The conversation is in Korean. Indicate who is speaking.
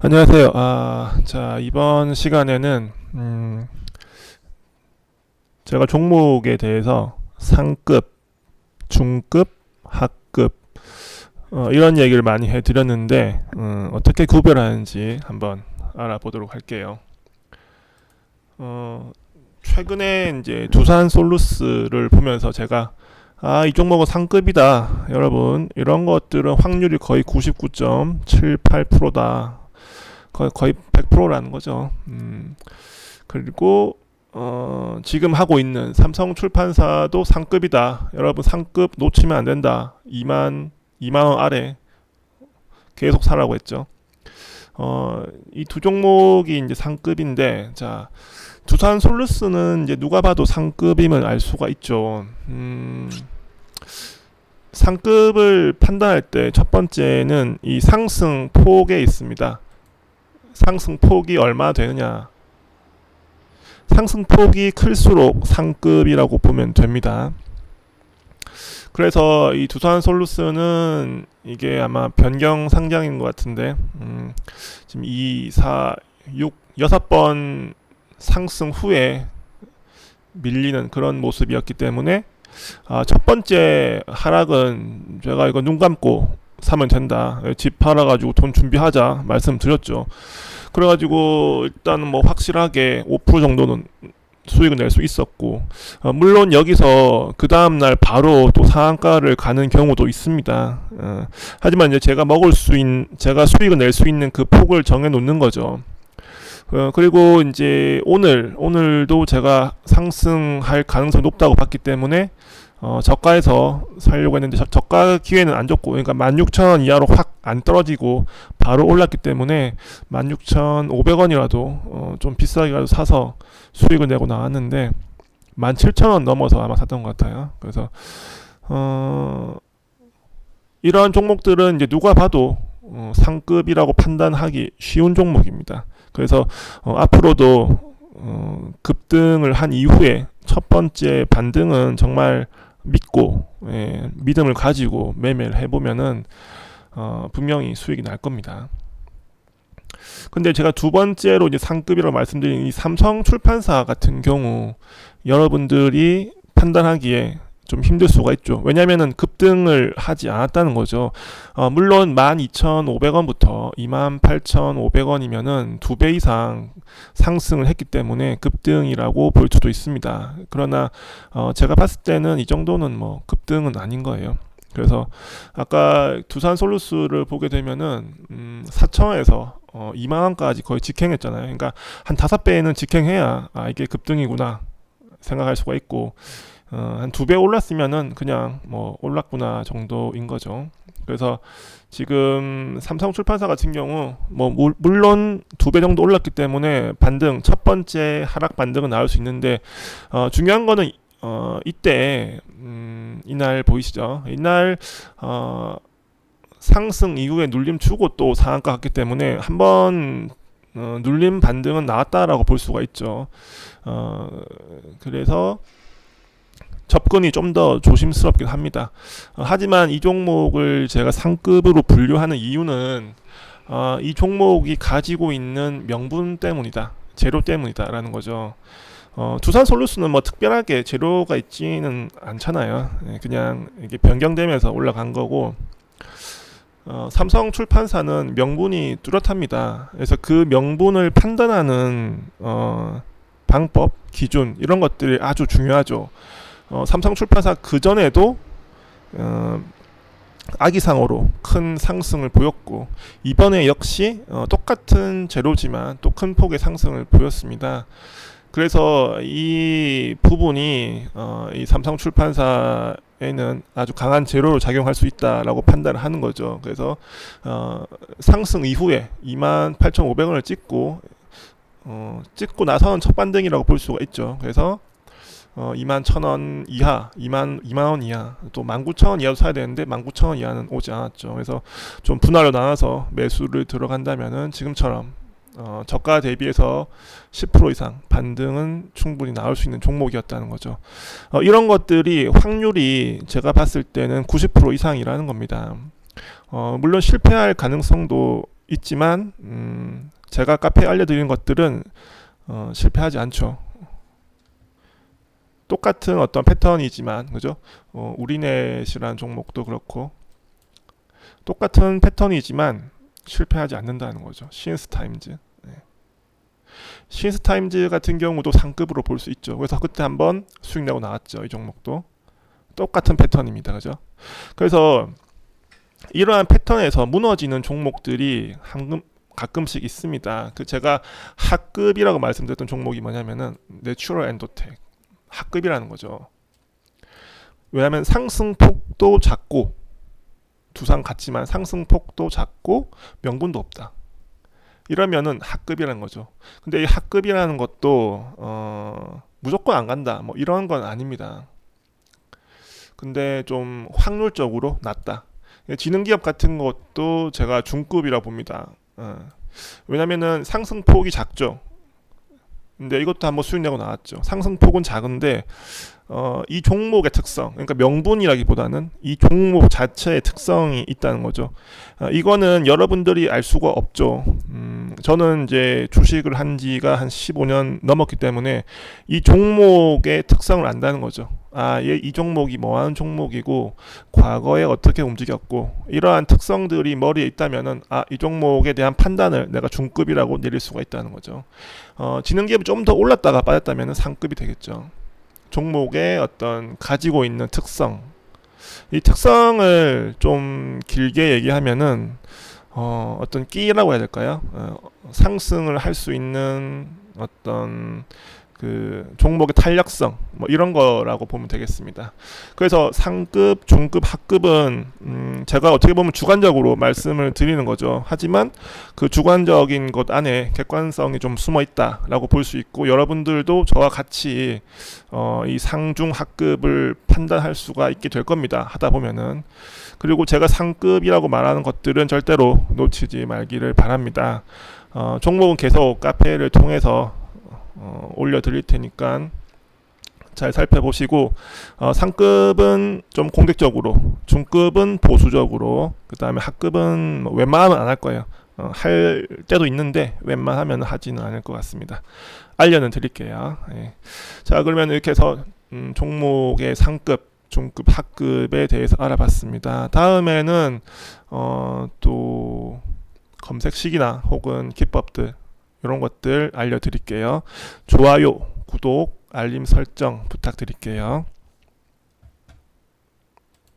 Speaker 1: 안녕하세요. 아, 자, 이번 시간에는, 음, 제가 종목에 대해서 상급, 중급, 하급, 어, 이런 얘기를 많이 해드렸는데, 음, 어떻게 구별하는지 한번 알아보도록 할게요. 어, 최근에 이제 두산 솔루스를 보면서 제가 아, 이 종목은 상급이다. 여러분, 이런 것들은 확률이 거의 99.78%다. 거의, 거의 100%라는 거죠. 음, 그리고 어, 지금 하고 있는 삼성 출판사도 상급이다. 여러분 상급 놓치면 안 된다. 2만 2만 원 아래 계속 사라고 했죠. 어, 이 두 종목이 이제 상급인데 자 두산 솔루스는 이제 누가 봐도 상급임을 알 수가 있죠. 음, 상급을 판단할 때 첫 번째는 이 상승 폭에 있습니다. 상승폭이 얼마 되느냐. 상승폭이 클수록 상급이라고 보면 됩니다. 그래서 이 두산 솔루스는 이게 아마 변경 상장인 것 같은데, 음, 지금 2, 4, 6, 6번 상승 후에 밀리는 그런 모습이었기 때문에, 아, 첫 번째 하락은 제가 이거 눈 감고 사면 된다. 집 팔아가지고 돈 준비하자 말씀드렸죠. 그래가지고 일단 뭐 확실하게 5% 정도는 수익을 낼 수 있었고 어, 물론 여기서 그 다음 날 바로 또 상한가를 가는 경우도 있습니다. 어, 하지만 이제 제가 먹을 수 있는 제가 수익을 낼 수 있는 그 폭을 정해 놓는 거죠. 어, 그리고 이제 오늘 오늘도 제가 상승할 가능성이 높다고 봤기 때문에 어, 저가에서 살려고 했는데 저, 저가 기회는 안 줬고 그러니까 16,000원 이하로 확 안 떨어지고 바로 올랐기 때문에 16,500원이라도 어, 좀 비싸게라도 사서 수익을 내고 나왔는데 17,000원 넘어서 아마 샀던 것 같아요. 그래서 어, 이러한 종목들은 이제 누가 봐도 어, 상급이라고 판단하기 쉬운 종목입니다. 그래서 어, 앞으로도 어, 급등을 한 이후에 첫 번째 반등은 정말 믿고 예, 믿음을 가지고 매매를 해보면은 어, 분명히 수익이 날 겁니다. 근데 제가 두 번째로 이제 상급이라고 말씀드린 이 삼성 출판사 같은 경우 여러분들이 판단하기에 좀 힘들 수가 있죠. 왜냐면은 급등을 하지 않았다는 거죠. 어, 물론 12,500원부터 28,500원이면은 두 배 이상 상승을 했기 때문에 급등이라고 볼 수도 있습니다. 그러나 어, 제가 봤을 때는 이 정도는 뭐 급등은 아닌 거예요. 그래서 아까 두산 솔루스를 보게 되면은 음, 4천원에서 어, 2만 원까지 거의 직행했잖아요. 그러니까 한 다섯 배는 직행해야 아 이게 급등이구나 생각할 수가 있고 어, 한두 배 올랐으면은 그냥 뭐 올랐구나 정도인 거죠. 그래서 지금 삼성 출판사 같은 경우 뭐 물, 물론 두 배 정도 올랐기 때문에 반등 첫 번째 하락 반등은 나올 수 있는데 어, 중요한 거는 어, 이때 음, 이날 보이시죠? 이날 어, 상승 이후에 눌림 주고 또 상한가 갔기 때문에 한번 어, 눌림 반등은 나왔다라고 볼 수가 있죠. 어, 그래서 접근이 좀 더 조심스럽긴 합니다. 어, 하지만 이 종목을 제가 상급으로 분류하는 이유는 어, 이 종목이 가지고 있는 명분 때문이다. 재료 때문이다라는 거죠. 어, 두산 솔루스는 뭐 특별하게 재료가 있지는 않잖아요. 네, 그냥 이게 변경되면서 올라간 거고 어, 삼성 출판사는 명분이 뚜렷합니다. 그래서 그 명분을 판단하는 어, 방법, 기준 이런 것들이 아주 중요하죠. 어, 삼성 출판사 그 전에도 어, 아기상으로 큰 상승을 보였고 이번에 역시 어, 똑같은 재료지만 또 큰 폭의 상승을 보였습니다. 그래서 이 부분이 어, 이 삼성 출판사에는 아주 강한 재료로 작용할 수 있다라고 판단을 하는 거죠. 그래서 어, 상승 이후에 28,500원을 찍고 어, 찍고 나서는 첫 반등이라고 볼 수가 있죠. 그래서 어, 2만 1,000원 이하, 2만 2만 원 이하, 또 19,000원 이하도 사야 되는데 19,000원 이하는 오지 않았죠. 그래서 좀 분할로 나눠서 매수를 들어간다면은 지금처럼 어, 저가 대비해서 10% 이상 반등은 충분히 나올 수 있는 종목이었다는 거죠. 어, 이런 것들이 확률이 제가 봤을 때는 90% 이상이라는 겁니다. 어, 물론 실패할 가능성도 있지만 음, 제가 카페에 알려드리는 것들은 어, 실패하지 않죠. 똑같은 어떤 패턴이지만 그죠? 어, 우리넷이라는 종목도 그렇고 똑같은 패턴이지만 실패하지 않는다는 거죠. 시인스 타임즈. 네. 시인스 타임즈 같은 경우도 상급으로 볼 수 있죠. 그래서 그때 한번 수익 내고 나왔죠. 이 종목도 똑같은 패턴입니다. 그죠? 그래서 이러한 패턴에서 무너지는 종목들이 한금 가끔씩 있습니다. 그 제가 하급이라고 말씀드렸던 종목이 뭐냐면은 내추럴 엔도텍 하급이라는 거죠. 왜냐하면 상승폭도 작고 두상 같지만 상승폭도 작고 명분도 없다. 이러면은 하급이라는 거죠. 근데 이 하급이라는 것도 어, 무조건 안 간다. 뭐 이런 건 아닙니다. 근데 좀 확률적으로 낮다. 지능기업 같은 것도 제가 중급이라 봅니다. 어. 왜냐면은 상승폭이 작죠. 근데 이것도 한번 수익 내고 나왔죠. 상승폭은 작은데 어, 이 종목의 특성, 그러니까 명분이라기보다는 이 종목 자체의 특성이 있다는 거죠. 어, 이거는 여러분들이 알 수가 없죠. 음, 저는 이제 주식을 한 지가 한 15년 넘었기 때문에 이 종목의 특성을 안다는 거죠. 아, 얘 이 종목이 뭐 하는 종목이고 과거에 어떻게 움직였고 이러한 특성들이 머리에 있다면은 아, 이 종목에 대한 판단을 내가 중급이라고 내릴 수가 있다는 거죠. 어, 지능기업이 좀 더 올랐다가 빠졌다면은 상급이 되겠죠. 종목의 어떤 가지고 있는 특성 이 특성을 좀 길게 얘기하면은 어, 어떤 끼라고 해야 될까요? 어, 상승을 할 수 있는 어떤 그 종목의 탄력성 뭐 이런 거라고 보면 되겠습니다. 그래서 상급, 중급, 하급은 음 제가 어떻게 보면 주관적으로 말씀을 드리는 거죠. 하지만 그 주관적인 것 안에 객관성이 좀 숨어 있다라고 볼 수 있고 여러분들도 저와 같이 어 이 상중 하급을 판단할 수가 있게 될 겁니다. 하다 보면은 그리고 제가 상급이라고 말하는 것들은 절대로 놓치지 말기를 바랍니다. 어, 종목은 계속 카페를 통해서 어, 올려드릴 테니까 잘 살펴보시고 어, 상급은 좀 공격적으로 중급은 보수적으로 그 다음에 하급은 뭐 웬만하면 안 할 거예요. 어, 할 때도 있는데 웬만하면 하지는 않을 것 같습니다. 알려는 드릴게요. 예. 자 그러면 이렇게 해서 음, 종목의 상급 중급 하급에 대해서 알아봤습니다. 다음에는 어, 또 검색식이나 혹은 기법들 이런 것들 알려드릴게요. 좋아요, 구독, 알림 설정 부탁드릴게요.